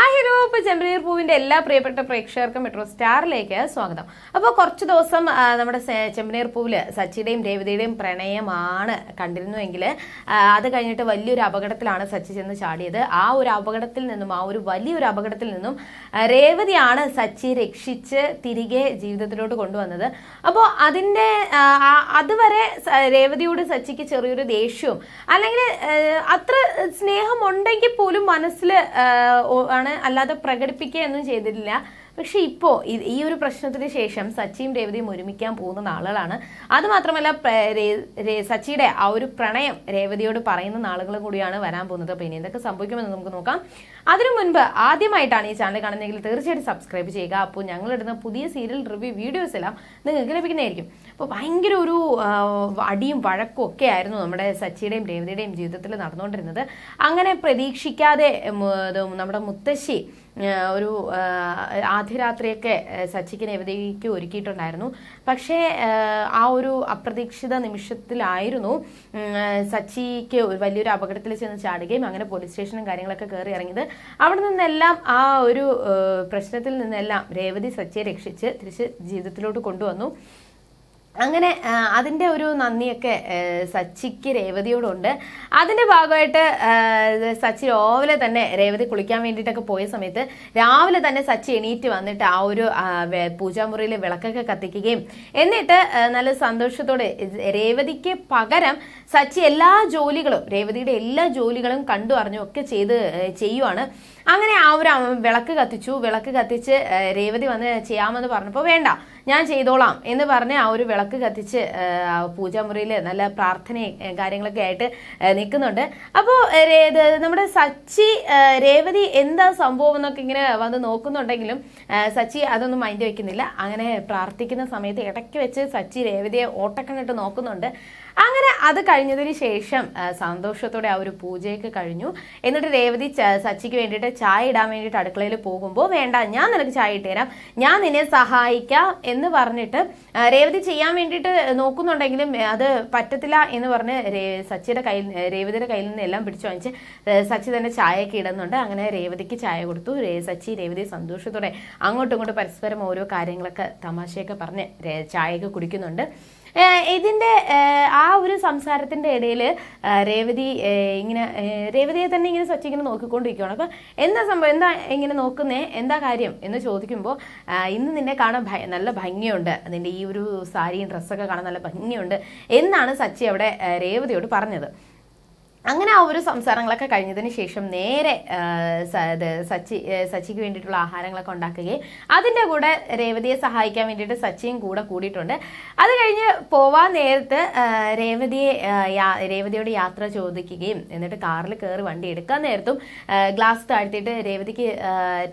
Hi hello ഇപ്പോൾ ചെമ്പനീർ പൂവിന്റെ എല്ലാ പ്രിയപ്പെട്ട പ്രേക്ഷകർക്കും മെട്രോ സ്റ്റാറിലേക്ക് സ്വാഗതം. അപ്പോൾ കുറച്ച് ദിവസം നമ്മുടെ ചെമ്പനീർ പൂവിൽ സച്ചിയുടെയും രേവതിയുടെയും പ്രണയമാണ് കണ്ടിരുന്നുവെങ്കിൽ അത് കഴിഞ്ഞിട്ട് വലിയൊരു അപകടത്തിലാണ് സച്ചി ചെന്ന് ചാടിയത്. ആ ഒരു അപകടത്തിൽ നിന്നും ആ ഒരു വലിയൊരു അപകടത്തിൽ നിന്നും രേവതിയാണ് സച്ചി രക്ഷിച്ച് തിരികെ ജീവിതത്തിലോട്ട് കൊണ്ടുവന്നത്. അപ്പോൾ ആ- അതുവരെ രേവതിയോട് സച്ചിക്ക് ചെറിയൊരു ദേഷ്യവും അല്ലെങ്കിൽ അത്ര സ്നേഹമുണ്ടെങ്കിൽ പോലും മനസ്സിൽ ആണ് അല്ലാതെ പ്രകടിപ്പിക്കുക ഒന്നും ചെയ്തിട്ടില്ല. പക്ഷെ ഇപ്പോൾ ഈ ഒരു പ്രശ്നത്തിന് ശേഷം സച്ചിയും രേവതിയും ഒരുമിക്കാൻ പോകുന്ന നാളുകളാണ്. അത് മാത്രമല്ല പ്ര- രേ- രേ- സച്ചിയുടെ ആ ഒരു പ്രണയം രേവതിയോട് പറയുന്ന നാളുകൾ കൂടിയാണ് വരാൻ പോകുന്നത്. അപ്പോൾ ഇനി എന്തൊക്കെ സംഭവിക്കുമെന്ന് നമുക്ക് നോക്കാം. അതിനു മുൻപ് ആദ്യമായിട്ടാണ് ഈ ചാനൽ കാണുന്നതെങ്കിൽ തീർച്ചയായിട്ടും സബ്സ്ക്രൈബ് ചെയ്യുക. അപ്പോൾ ഞങ്ങളിടുന്ന പുതിയ സീരിയൽ റിവ്യൂ വീഡിയോസ് എല്ലാം നിങ്ങൾക്ക് ലഭിക്കുന്നതായിരിക്കും. അപ്പോൾ ഭയങ്കര ഒരു അടിയും വഴക്കും ഒക്കെ ആയിരുന്നു നമ്മുടെ സച്ചിയുടെയും രേവതിയുടെയും ജീവിതത്തിൽ നടന്നുകൊണ്ടിരുന്നത്. അങ്ങനെ പ്രതീക്ഷിക്കാതെ നമ്മുടെ മുത്തശ്ശി ഒരു ആദ്യരാത്രിയൊക്കെ സച്ചിക്കിന് സച്ചിക്ക് രേവതിക്ക് ഒരുക്കിയിട്ടുണ്ടായിരുന്നു. പക്ഷേ ആ, ഒരു അപ്രതീക്ഷിത നിമിഷത്തിലായിരുന്നു സച്ചിക്ക് ഒരു വലിയൊരു അപകടത്തിൽ ചെന്ന് ചാടുകയും അങ്ങനെ പോലീസ് സ്റ്റേഷനും കാര്യങ്ങളൊക്കെ കയറി ഇറങ്ങിയത്. അവിടെ നിന്നെല്ലാം ആ ഒരു പ്രശ്നത്തിൽ നിന്നെല്ലാം രേവതി സച്ചിയെ രക്ഷിച്ച് തിരിച്ച് ജീവിതത്തിലോട്ട് കൊണ്ടുവന്നു. അങ്ങനെ അതിന്റെ ഒരു നന്ദിയൊക്കെ സച്ചിക്ക് രേവതിയോടുണ്ട്. അതിന്റെ ഭാഗമായിട്ട് സച്ചി രാവിലെ തന്നെ രേവതി കുളിക്കാൻ വേണ്ടിയിട്ടൊക്കെ പോയ സമയത്ത് രാവിലെ തന്നെ സച്ചി എണീറ്റ് വന്നിട്ട് ആ ഒരു പൂജാമുറിയിൽ വിളക്കൊക്കെ കത്തിക്കുകയും എന്നിട്ട് നല്ല സന്തോഷത്തോടെ രേവതിക്ക് പകരം സച്ചി എല്ലാ ജോലികളും രേവതിയുടെ എല്ലാ ജോലികളും കണ്ടു അറിഞ്ഞും ഒക്കെ ചെയ്ത് ചെയ്യുവാണ്. അങ്ങനെ ആ ഒരു വിളക്ക് കത്തിച്ചു. വിളക്ക് കത്തിച്ച് രേവതി വന്ന് ചെയ്യാമെന്ന് പറഞ്ഞപ്പോൾ വേണ്ട ഞാൻ ചെയ്തോളാം എന്ന് പറഞ്ഞ് ആ ഒരു വിളക്ക് കത്തിച്ച് പൂജാമുറിയിൽ നല്ല പ്രാർത്ഥനയും കാര്യങ്ങളൊക്കെ ആയിട്ട് നിൽക്കുന്നുണ്ട്. അപ്പോൾ നമ്മുടെ സച്ചി രേവതി എന്താ സംഭവം എന്നൊക്കെ ഇങ്ങനെ വന്ന് നോക്കുന്നുണ്ടെങ്കിലും സച്ചി അതൊന്നും മൈൻഡ് വെക്കുന്നില്ല. അങ്ങനെ പ്രാർത്ഥിക്കുന്ന സമയത്ത് ഇടയ്ക്ക് വെച്ച് സച്ചി രേവതിയെ ഓട്ടക്കണ്ണിട്ട് നോക്കുന്നുണ്ട്. അങ്ങനെ അത് കഴിഞ്ഞതിന് ശേഷം സന്തോഷത്തോടെ ആ ഒരു പൂജയൊക്കെ കഴിഞ്ഞു. എന്നിട്ട് രേവതി സച്ചിക്ക് വേണ്ടിയിട്ട് ചായ ഇടാൻ വേണ്ടിയിട്ട് അടുക്കളയിൽ പോകുമ്പോൾ വേണ്ട ഞാൻ നിനക്ക് ചായ ഇട്ട് തരാം. ഞാൻ നിന്നെ സഹായിക്കാം. എന്ന് പറഞ്ഞിട്ട് രേവതി ചെയ്യാൻ വേണ്ടിയിട്ട് നോക്കുന്നുണ്ടെങ്കിലും അത് പറ്റത്തില്ല എന്ന് പറഞ്ഞ് സച്ചിയുടെ കയ്യിൽ രേവതിയുടെ കയ്യിൽ നിന്ന് എല്ലാം പിടിച്ചു വാങ്ങിച്ച് സച്ചി തന്നെ ചായയൊക്കെ ഇടുന്നുണ്ട്. അങ്ങനെ രേവതിക്ക് ചായ കൊടുത്തു. സച്ചി രേവതി സന്തോഷത്തോടെ അങ്ങോട്ടും ഇങ്ങോട്ടും പരസ്പരം ഓരോ കാര്യങ്ങളൊക്കെ തമാശയൊക്കെ പറഞ്ഞ് ചായയൊക്കെ കുടിക്കുന്നുണ്ട്. ഏഹ് ഇതിന്റെ ആ ഒരു സംസാരത്തിന്റെ ഇടയിൽ രേവതി ഇങ്ങനെ രേവതിയെ തന്നെ ഇങ്ങനെ സച്ചി ഇങ്ങനെ നോക്കിക്കൊണ്ടിരിക്കുകയാണ് അപ്പൊ എന്താ സംഭവം? എന്താ ഇങ്ങനെ നോക്കുന്നേ? എന്താ കാര്യം? എന്ന് ചോദിക്കുമ്പോൾ ഇന്ന് നിന്നെ കാണാൻ നല്ല ഭംഗിയുണ്ട്. നിന്റെ ഈ ഒരു സാരിയും ഡ്രസ്സൊക്കെ കാണാൻ നല്ല ഭംഗിയുണ്ട്. എന്നാണ് സച്ചി അവിടെ രേവതിയോട് പറഞ്ഞത്. അങ്ങനെ ആ ഒരു സംസാരങ്ങളൊക്കെ കഴിഞ്ഞതിന് ശേഷം നേരെ സച്ചി സച്ചിക്ക് വേണ്ടിയിട്ടുള്ള ആഹാരങ്ങളൊക്കെ ഉണ്ടാക്കുകയും അതിന്റെ കൂടെ രേവതിയെ സഹായിക്കാൻ വേണ്ടിയിട്ട് സച്ചിയും കൂടെ കൂടിയിട്ടുണ്ട്. അത് കഴിഞ്ഞ് പോവാൻ നേരത്ത് രേവതിയെ രേവതിയോട് യാത്ര ചോദിക്കുകയും എന്നിട്ട് കാറിൽ കയറി വണ്ടി എടുക്കാൻ നേരത്തും ഗ്ലാസ് താഴ്ത്തിയിട്ട് രേവതിക്ക്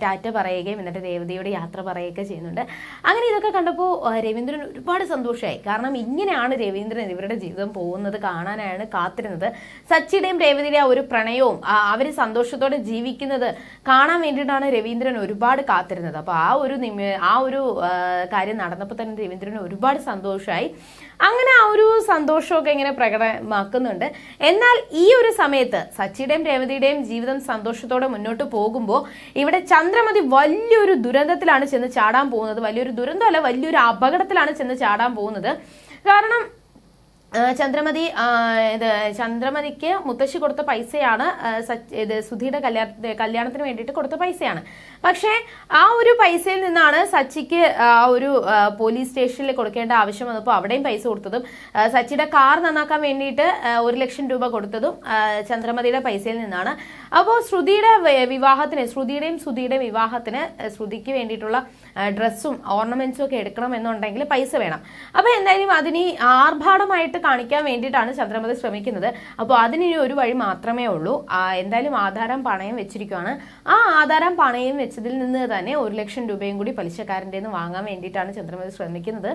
ടാറ്റ പറയുകയും എന്നിട്ട് രേവതിയോട് യാത്ര പറയുകയൊക്കെ ചെയ്യുന്നുണ്ട്. അങ്ങനെ ഇതൊക്കെ കണ്ടപ്പോൾ രവീന്ദ്രൻ ഒരുപാട് സന്തോഷമായി കാരണം ഇങ്ങനെയാണ് രവീന്ദ്രൻ ഇവരുടെ ജീവിതം പോകുന്നത് കാണാനാണ് കാത്തിരുന്നത്. സച്ചിയുടെയും രേവതിയുടെ ആ ഒരു പ്രണയവും അവർ സന്തോഷത്തോടെ ജീവിക്കുന്നത് കാണാൻ വേണ്ടിയിട്ടാണ് രവീന്ദ്രൻ ഒരുപാട് കാത്തിരുന്നത്. അപ്പോൾ ആ ഒരു നിമി ആ ഒരു കാര്യം നടന്നപ്പോൾ തന്നെ രവീന്ദ്രൻ ഒരുപാട് സന്തോഷമായി അങ്ങനെ ആ ഒരു സന്തോഷമൊക്കെ ഇങ്ങനെ പ്രകടമാക്കുന്നുണ്ട്. എന്നാൽ ഈ ഒരു സമയത്ത് സച്ചിയുടെയും രേവതിയുടെയും ജീവിതം സന്തോഷത്തോടെ മുന്നോട്ട് പോകുമ്പോൾ ഇവിടെ ചന്ദ്രമതി വലിയൊരു ദുരന്തത്തിലാണ് ചെന്ന് ചാടാൻ പോകുന്നത്. വലിയൊരു ദുരന്തമല്ല വലിയൊരു അപകടത്തിലാണ് ചെന്ന് ചാടാൻ പോകുന്നത്. കാരണം ചന്ദ്രമതി ഇത് ചന്ദ്രമതിക്ക് മുത്തശ്ശി കൊടുത്ത പൈസയാണ് ഇത് സുധിയുടെ കല്യാണ കല്യാണത്തിന് വേണ്ടിയിട്ട് കൊടുത്ത പൈസയാണ്. പക്ഷേ ആ ഒരു പൈസയിൽ നിന്നാണ് സച്ചിക്ക് ആ ഒരു പോലീസ് സ്റ്റേഷനിൽ കൊടുക്കേണ്ട ആവശ്യം വന്നപ്പോൾ അവിടെയും പൈസ കൊടുത്തതും സച്ചിയുടെ കാർ നന്നാക്കാൻ വേണ്ടിയിട്ട് ഒരു ലക്ഷം രൂപ കൊടുത്തതും ചന്ദ്രമതിയുടെ പൈസയിൽ നിന്നാണ്. അപ്പോൾ ശ്രുതിയുടെ വിവാഹത്തിന് ശ്രുതിയുടെയും സുധിയുടെയും വിവാഹത്തിന് ശ്രുതിക്ക് വേണ്ടിയിട്ടുള്ള ഡ്രസ്സും ഓർണമെന്റ്സും ഒക്കെ എടുക്കണം എന്നുണ്ടെങ്കിൽ പൈസ വേണം. അപ്പോൾ എന്തായാലും അതിന് ഈ ആർഭാടമായിട്ട് കാണിക്കാൻ വേണ്ടിയിട്ടാണ് ചന്ദ്രമതി ശ്രമിക്കുന്നത്. അപ്പോൾ അതിനൊരു ഒരു വഴി മാത്രമേ ഉള്ളൂ. എന്തായാലും ആധാരം പണയം വെച്ചിരിക്കുകയാണ് ആ ആധാരം പണയം വെച്ചതിൽ നിന്ന് തന്നെ ഒരു ലക്ഷം രൂപയും കൂടി പലിശക്കാരന്റെ നിന്ന് വാങ്ങാൻ വേണ്ടിയിട്ടാണ് ചന്ദ്രമതി ശ്രമിക്കുന്നത്.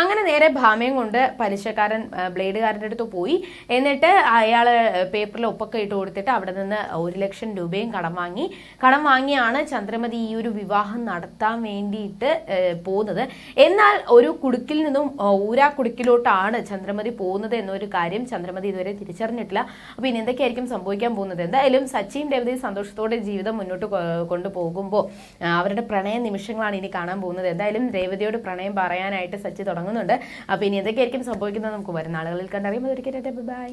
അങ്ങനെ നേരെ ഭാമയം കൊണ്ട് പലിശക്കാരൻ ബ്ലേഡുകാരന്റെ അടുത്ത് പോയി. എന്നിട്ട് അയാൾ പേപ്പറിൽ ഒപ്പൊക്കെ ഇട്ട് കൊടുത്തിട്ട് അവിടെ നിന്ന് ഒരു ലക്ഷം രൂപയും കടം വാങ്ങി. കടം വാങ്ങിയാണ് ചന്ദ്രമതി ഈ ഒരു വിവാഹം നടത്താൻ വേണ്ടിയിട്ട് പോകുന്നത് എന്നാൽ ഒരു കുടുക്കിൽ നിന്നും ഊരാ കുടുക്കിലോട്ടാണ് ചന്ദ്രമതി പോകുന്നത് എന്നൊരു കാര്യം ചന്ദ്രമതി ഇതുവരെ തിരിച്ചറിഞ്ഞിട്ടില്ല. അപ്പൊ ഇനി എന്തൊക്കെയായിരിക്കും സംഭവിക്കാൻ പോകുന്നത്? എന്തായാലും സച്ചിയും രവതി സന്തോഷത്തോടെ ജീവിതം മുന്നോട്ട് കൊണ്ടുപോകുമ്പോൾ അവരുടെ പ്രണയ നിമിഷങ്ങളാണ് ഇനി കാണാൻ പോകുന്നത്. എന്തായാലും രേവതിയോട് പ്രണയം പറയാനായിട്ട് സച്ചി തുടങ്ങുന്നുണ്ട്. അപ്പൊ ഇനി എന്തൊക്കെയായിരിക്കും സംഭവിക്കുന്നത് നമുക്ക് വരുന്ന ആളുകളിൽ കണ്ടറിയുമ്പോൾ ഒരിക്കലും ബൈ.